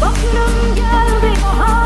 Gülüm geldi bahar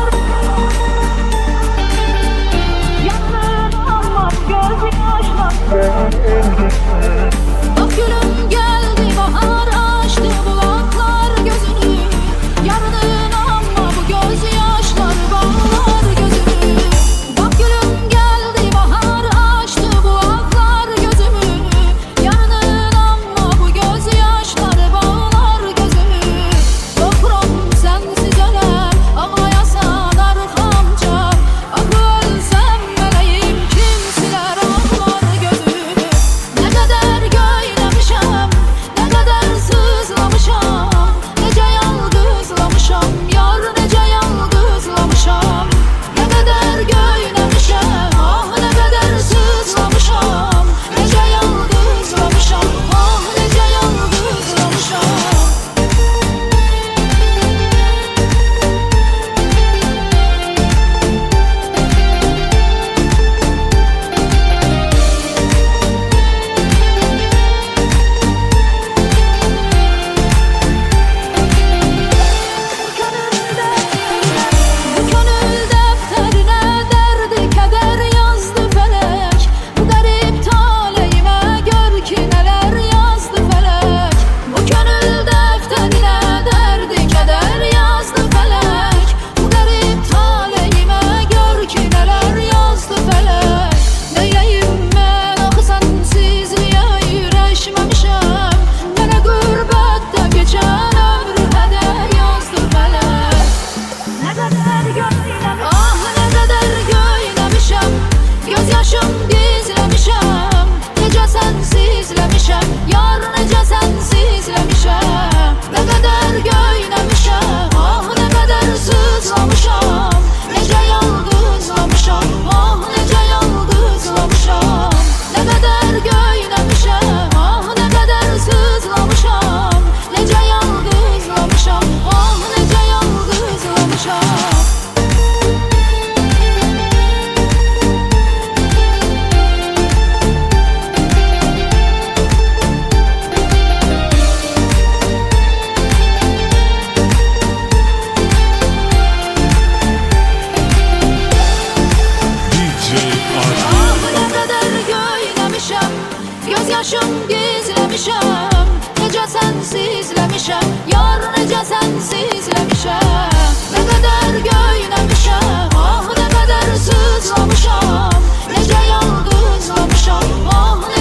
Aşkım gizlemişem Nece sensizlemişem. Yar nece sensizlemişem. Ne kadar göğnemişem Ah ne kadar sızlamışam. Nece yalgızlamışam Ah ne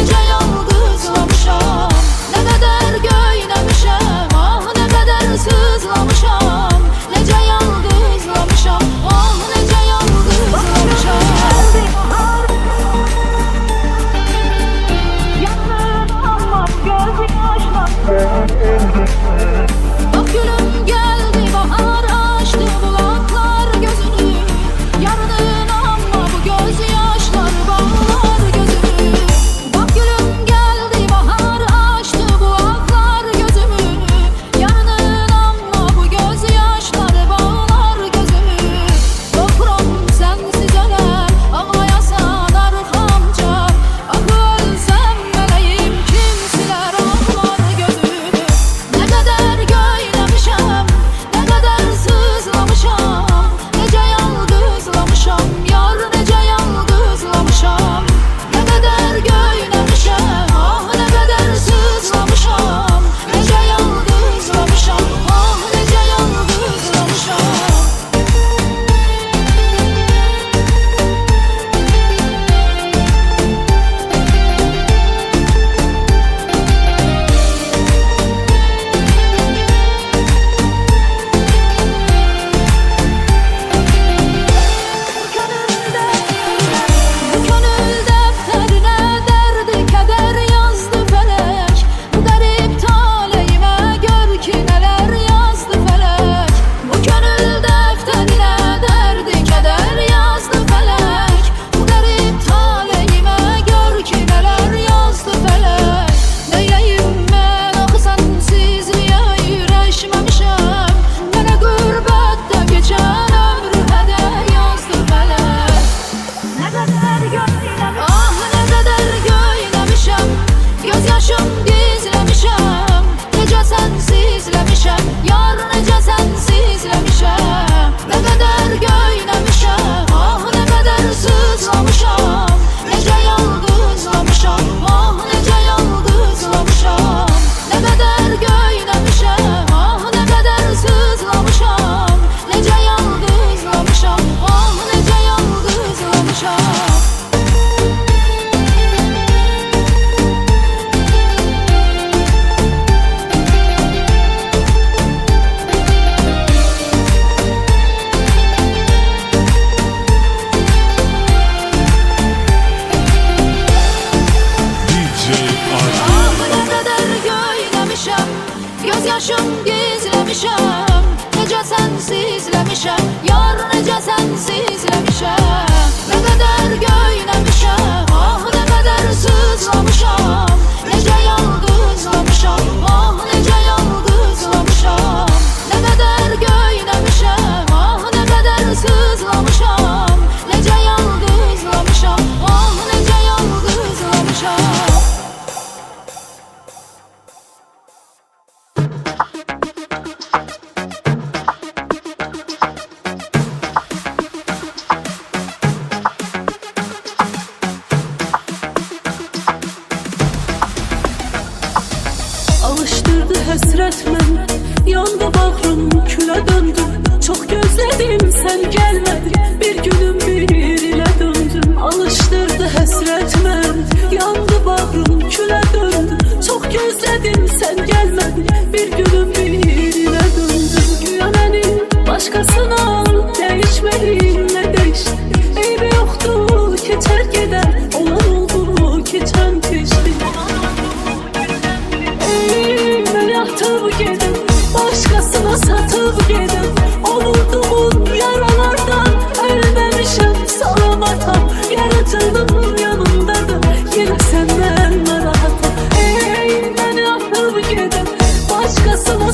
Gözyaşım gizlemişem Nece sensizlemişem Yar nece sensizlemişem. Ne kadar göylemişem Ah ne kadar sızlamışam. Məni Yandı bağrım külə döndü. Çox gözlədim sən gəlmədin Bir günüm bir ilə döndüm Alıştırdı həsrət məni Yandı bağrım külə döndü. Çox gözlədim sən gəlmədin Bir günüm bir ilə döndüm Güya məni başqasına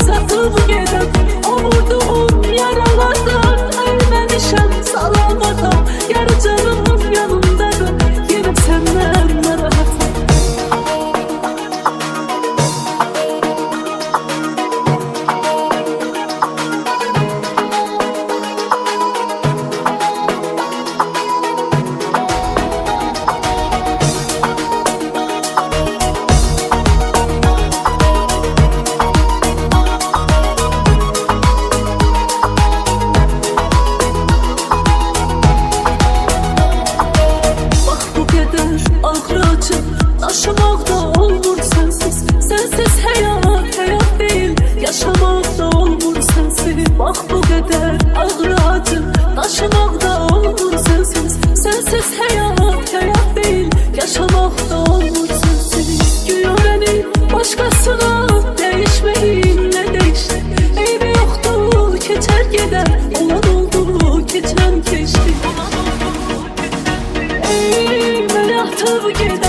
Satıp gidin Olurduğun yaralardan Ölmemişim Bak bu kadar ağrı acı Taşımak da olmur sensiz Sensiz hayat hayat değil. Yaşamak da olmur sensiz Güya beni başkasına Değişmeyin. Ne değişti? Eybi yoktu geçer gider. Olan oldu geçen geçti Ey, beni atıp gidin